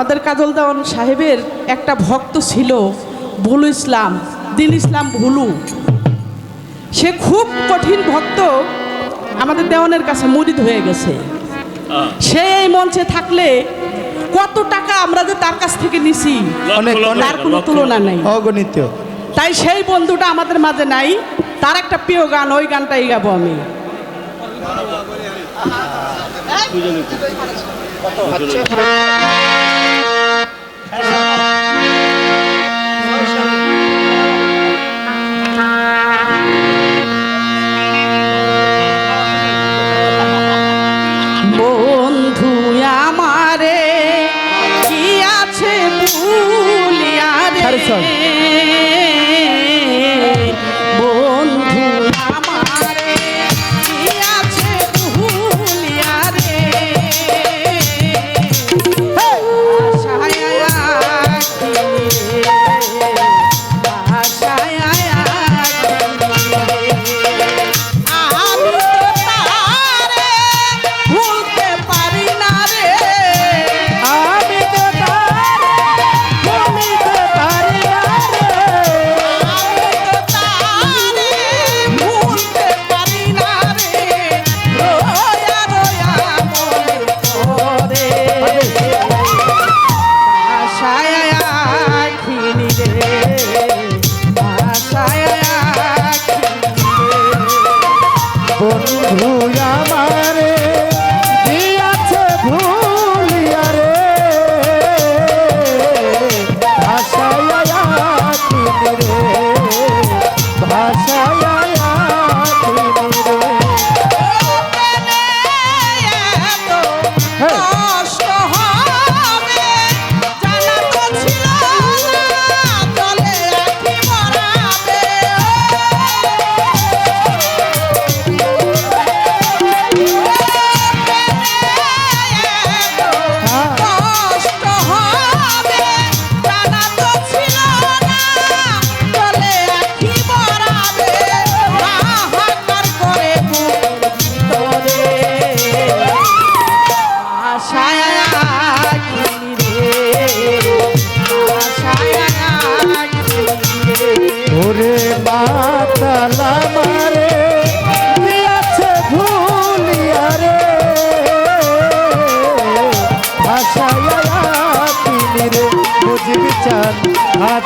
আমাদের কাজল দাওয়ান সাহেবের একটা ভক্ত ছিল ভুলু ইসলাম দিল ইসলাম ভুলু। সে খুব কঠিন ভক্ত আমাদের দেওয়ানের কাছে মরিদ হয়ে গেছে। সে এই মঞ্চে থাকলে কত টাকা আমরা যে তার কাছ থেকে নিছি তার কোনো তুলনা নেই। অগণিত। তাই সেই বন্ধুটা আমাদের মাঝে নাই তার একটা প্রিয় গান ওই গানটাই গাবো আমি। বন্ধু আমারে কি আছে ভুলিয়া রে চান হাত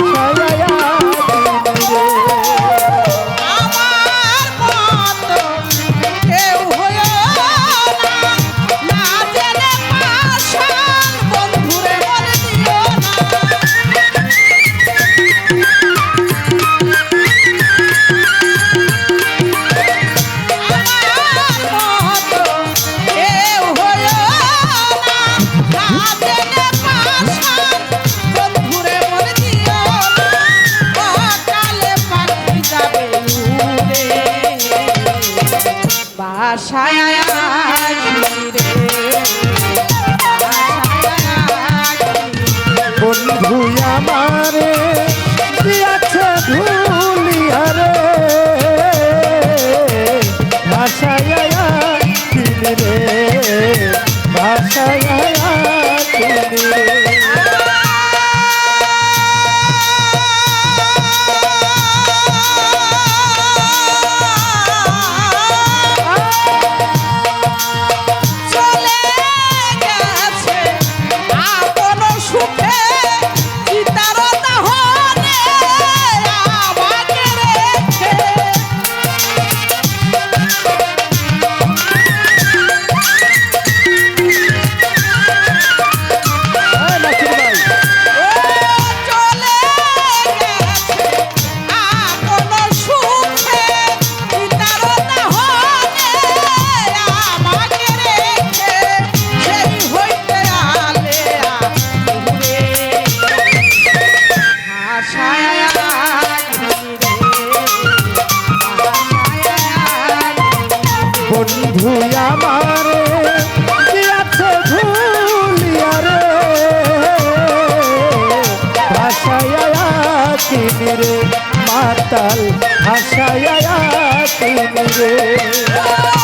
বাসায় তুমি রে মাতাল হাসায় তুমি রে।